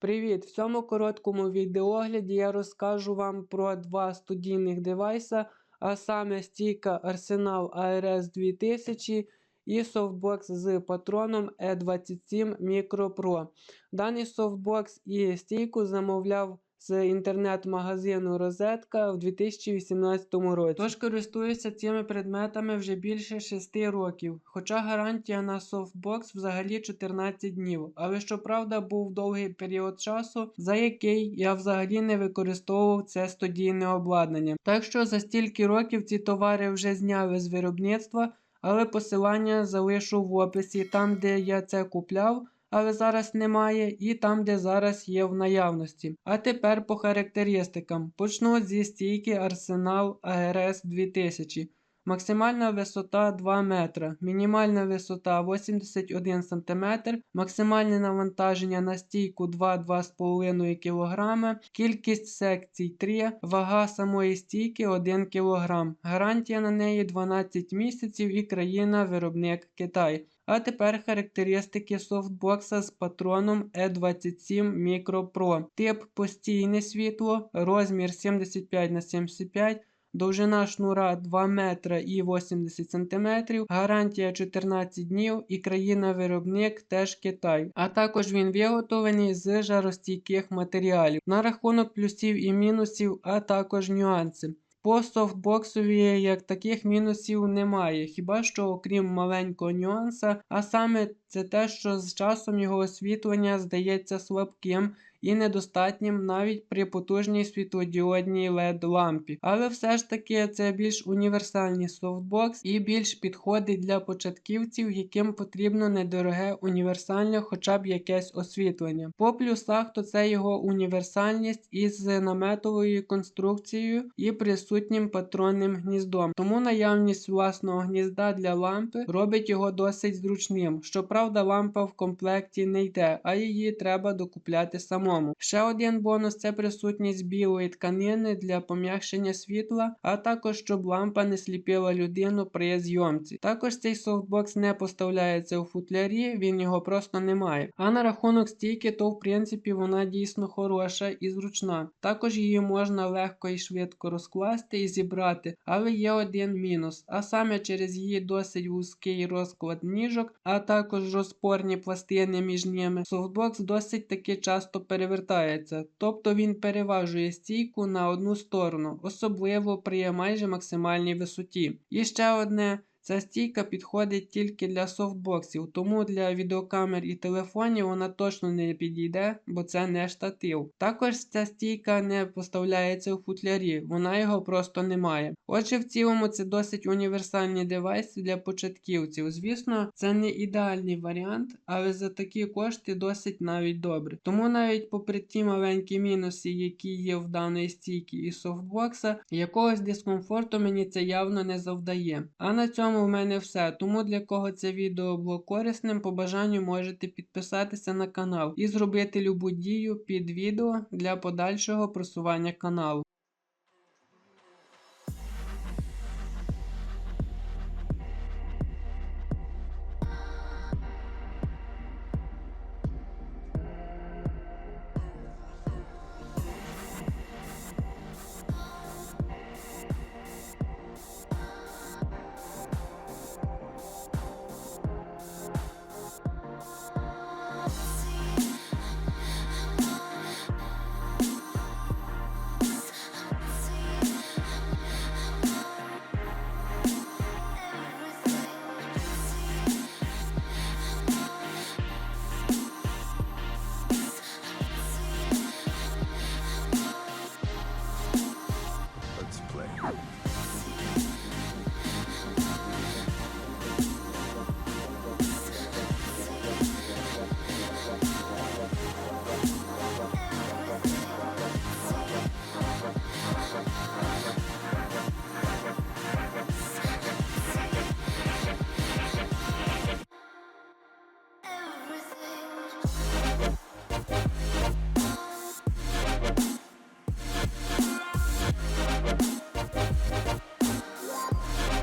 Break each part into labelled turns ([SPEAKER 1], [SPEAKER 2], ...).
[SPEAKER 1] Привіт! В цьому короткому відеогляді я розкажу вам про два студійних девайса, а саме стійка Arsenal ARS 2000 і софтбокс з патроном E27 Micro Pro. Даний софтбокс і стійку замовляв з інтернет-магазину Розетка в 2018 році. Тож користуюся цими предметами вже більше 6 років. Хоча гарантія на софтбокс взагалі 14 днів. Але щоправда був довгий період часу, за який я взагалі не використовував це студійне обладнання. Так що за стільки років ці товари вже зняли з виробництва, але посилання залишу в описі там, де я це купляв але зараз немає, і там, де зараз є в наявності. А тепер по характеристикам. Почну зі стійки Arsenal ARS 2000. Максимальна висота 2 метра, мінімальна висота 81 см, максимальне навантаження на стійку 2-2,5 кг, кількість секцій 3, вага самої стійки 1 кг. Гарантія на неї 12 місяців і країна-виробник Китай. А тепер характеристики софтбокса з патроном E27 Micro Pro. Тип постійне світло, розмір 75 на 75 Довжина шнура 2 метра і 80 см, гарантія 14 днів і країна-виробник теж Китай. А також він виготовлений з жаростійких матеріалів. На рахунок плюсів і мінусів, а також нюанси. По софтбоксові як таких мінусів немає, хіба що окрім маленького нюанса, а саме це те, що з часом його освітлення здається слабким і недостатнім навіть при потужній світлодіодній LED лампі. Але все ж таки це більш універсальний софтбокс і більш підходить для початківців, яким потрібно недороге універсальне хоча б якесь освітлення. По плюсах, то це його універсальність із наметовою конструкцією і присутнім патронним гніздом. Тому наявність власного гнізда для лампи робить його досить зручним. Щоправда, лампа в комплекті не йде, а її треба докупляти самому самому. Ще один бонус це присутність білої тканини для пом'якшення світла, а також щоб лампа не сліпила людину при зйомці. Також цей софтбокс не поставляється у футлярі, він його просто не має. А на рахунок стійки, то в принципі вона дійсно хороша і зручна. Також її можна легко і швидко розкласти і зібрати, але є один мінус, а саме через її досить вузький розклад ніжок, а також розпорні пластини між ними. Софтбокс досить таки часто перебувається перевертається, тобто він переважує стійку на одну сторону, особливо при майже максимальній висоті. І ще одне. Ця стійка підходить тільки для софтбоксів, тому для відеокамер і телефонів вона точно не підійде, бо це не штатив. Також ця стійка не поставляється у футлярі, вона його просто не має. Отже, в цілому це досить універсальні девайси для початківців. Звісно, це не ідеальний варіант, але за такі кошти досить навіть добре. Тому навіть попри ті маленькі мінуси, які є в даної стійки і софтбокса, якогось дискомфорту мені це явно не завдає. А на цьому цьому в мене все. Тому для кого це відео було корисним, по бажанню можете підписатися на канал і зробити любу дію під відео для подальшого просування каналу.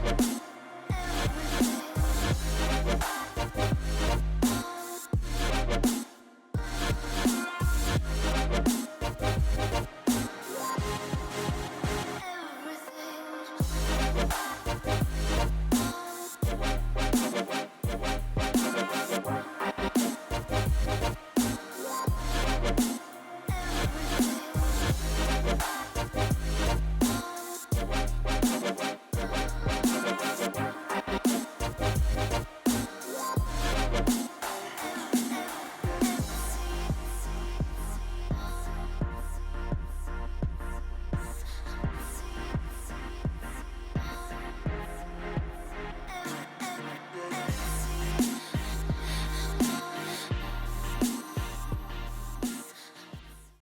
[SPEAKER 1] Bye.